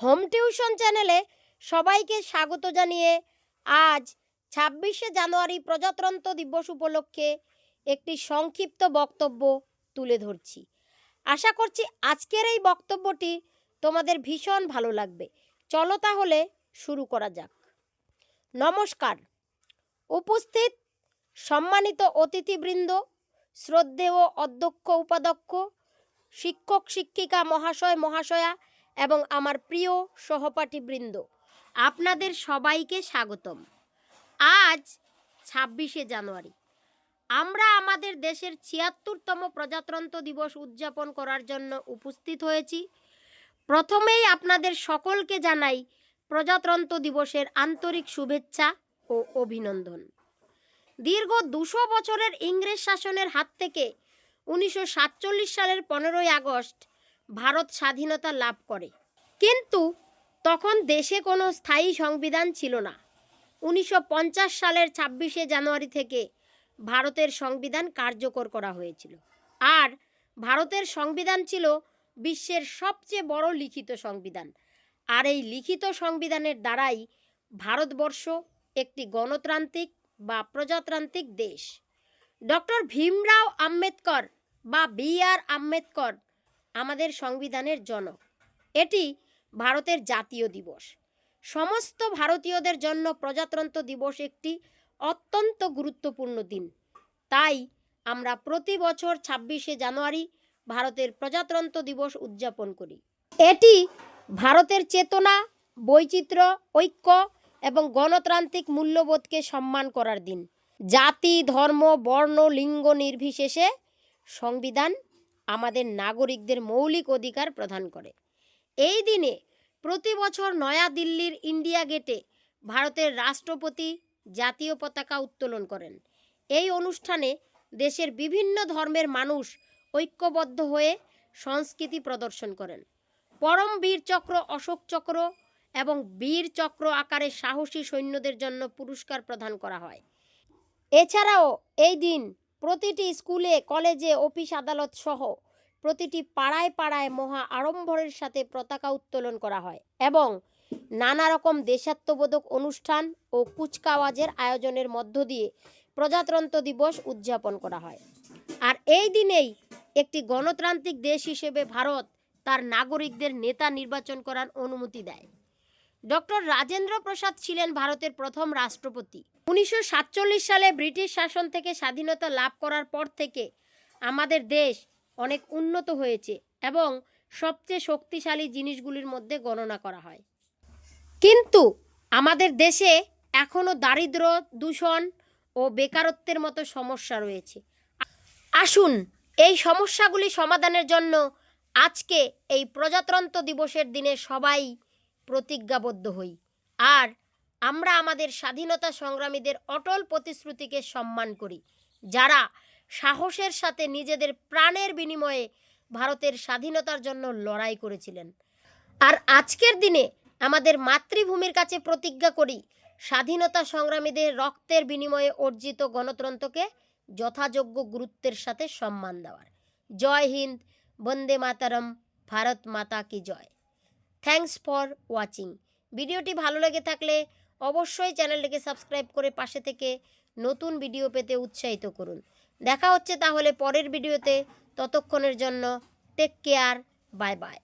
Home tuition চ্যানেলে সবাইকে স্বাগত জানিয়ে আজ ছাব্বিশে জানুয়ারি প্রজাতন্ত্র দিবস উপলক্ষে একটি সংক্ষিপ্ত বক্তব্য তুলে ধরছি। আশা করছি আজকের এই বক্তব্যটি তোমাদের ভীষণ ভালো লাগবে। চলো তাহলে শুরু করা যাক। নমস্কার। উপস্থিত সম্মানিত অতিথিবৃন্দ, শ্রদ্ধেয় অধ্যক্ষ, উপাধ্যক্ষ, শিক্ষক, শিক্ষিকা, মহাশয়, মহাশয়া এবং আমার প্রিয় সহপাঠীবৃন্দ, আপনাদের সবাইকে স্বাগতম। আজ ছাব্বিশে জানুয়ারি। আমরা আমাদের দেশের ছিয়াত্তরতম প্রজাতন্ত্র দিবস উদযাপন করার জন্য উপস্থিত হয়েছি। প্রথমেই আপনাদের সকলকে জানাই প্রজাতন্ত্র দিবসের আন্তরিক শুভেচ্ছা ও অভিনন্দন। দীর্ঘ দুশো বছরের ইংরেজ শাসনের হাত থেকে উনিশশো সাতচল্লিশ সালের পনেরোই আগস্ট ভারত স্বাধীনতা লাভ করে। কিন্তু তখন দেশে কোনো স্থায়ী সংবিধান ছিল না। উনিশশো পঞ্চাশ সালের ছাব্বিশে জানুয়ারি থেকে ভারতের সংবিধান কার্যকর করা হয়েছিল। আর ভারতের সংবিধান ছিল বিশ্বের সবচেয়ে বড় লিখিত সংবিধান। আর এই লিখিত সংবিধানের দ্বারাই ভারতবর্ষ একটি গণতান্ত্রিক বা প্রজাতান্ত্রিক দেশ। ডক্টর ভীমরাও আম্বেদকর বা বি আর আম্বেদকর আমাদের সংবিধানের জনক। এটি ভারতের জাতীয় দিবস। সমস্ত ভারতীয়দের জন্য প্রজাতন্ত্র দিবস একটি অত্যন্ত গুরুত্বপূর্ণ দিন। তাই আমরা প্রতি বছর ছাব্বিশে জানুয়ারি ভারতের প্রজাতন্ত্র দিবস উদযাপন করি। এটি ভারতের চেতনা, বৈচিত্র্য, ঐক্য এবং গণতান্ত্রিক মূল্যবোধকে সম্মান করার দিন। জাতি, ধর্ম, বর্ণ, লিঙ্গ নির্বিশেষে সংবিধান আমাদের নাগরিকদের মৌলিক অধিকার প্রদান করে। এই দিনে প্রতি বছর নয়া দিল্লির ইন্ডিয়া গেটে ভারতের রাষ্ট্রপতি জাতীয় পতাকা উত্তোলন করেন। এই অনুষ্ঠানে দেশের বিভিন্ন ধর্মের মানুষ ঐক্যবদ্ধ হয়ে সংস্কৃতি প্রদর্শন করেন। পরম বীর চক্র অশোক চক্র এবং বীর চক্র আকারে সাহসী সৈন্যদের জন্য পুরস্কার প্রদান করা হয়। এছাড়াও এই দিন প্রতিটি স্কুলে, কলেজে, অফিস, আদালত সহ প্রতিটি পাড়ায় পাড়ায় মহা আড়ম্বরের সাথে পতাকা উত্তোলন করা হয় এবং নানা রকম দেশাত্মবোধক অনুষ্ঠান ও কুচকাওয়াজের আয়োজনের মধ্য দিয়ে প্রজাতন্ত্র দিবস উদযাপন করা হয়। আর এই দিনেই একটি গণতান্ত্রিক দেশ হিসেবে ভারত তার নাগরিকদের নেতা নির্বাচন করার অনুমতি দেয়। ডক্টর রাজেন্দ্র প্রসাদ ছিলেন ভারতের প্রথম রাষ্ট্রপতি। উনিশশো সাতচল্লিশ সালে ব্রিটিশ শাসন থেকে স্বাধীনতা লাভ করার পর থেকে আমাদের দেশ অনেক উন্নত হয়েছে এবং সবচেয়ে শক্তিশালী জিনিসগুলির মধ্যে গণনা করা হয়। কিন্তু আমাদের দেশে এখনও দারিদ্র, দূষণ ও বেকারত্বের মতো সমস্যা রয়েছে। আসুন এই সমস্যাগুলি সমাধানের জন্য আজকে এই প্রজাতন্ত্র দিবসের দিনে সবাই প্রতিজ্ঞাবদ্ধ হই। আর আমরা আমাদের স্বাধীনতা সংগ্রামীদের অটল প্রতিশ্রুতিকে সম্মান করি, যারা সাহসের সাথে নিজেদের প্রাণের বিনিময়ে ভারতের স্বাধীনতার জন্য লড়াই করেছিলেন। আর আজকের দিনে আমাদের মাতৃভূমির কাছে প্রতিজ্ঞা করি, স্বাধীনতা সংগ্রামীদের রক্তের বিনিময়ে অর্জিত গণতন্ত্রকে যথাযোগ্য গুরুত্বের সাথে সম্মান দেওয়ার। জয় হিন্দ, বন্দে মাতারম, ভারত মাতা কি জয়। থ্যাঙ্কস ফর ওয়াচিং ভিডিওটি ভালো লেগে থাকলে অবশ্যই চ্যানেলটিকে সাবস্ক্রাইব করে পাশে থেকে নতুন ভিডিও পেতে উৎসাহিত করুন। দেখা হচ্ছে তাহলে পরের ভিডিওতে। ততক্ষণের জন্য টেক কেয়ার বাই বাই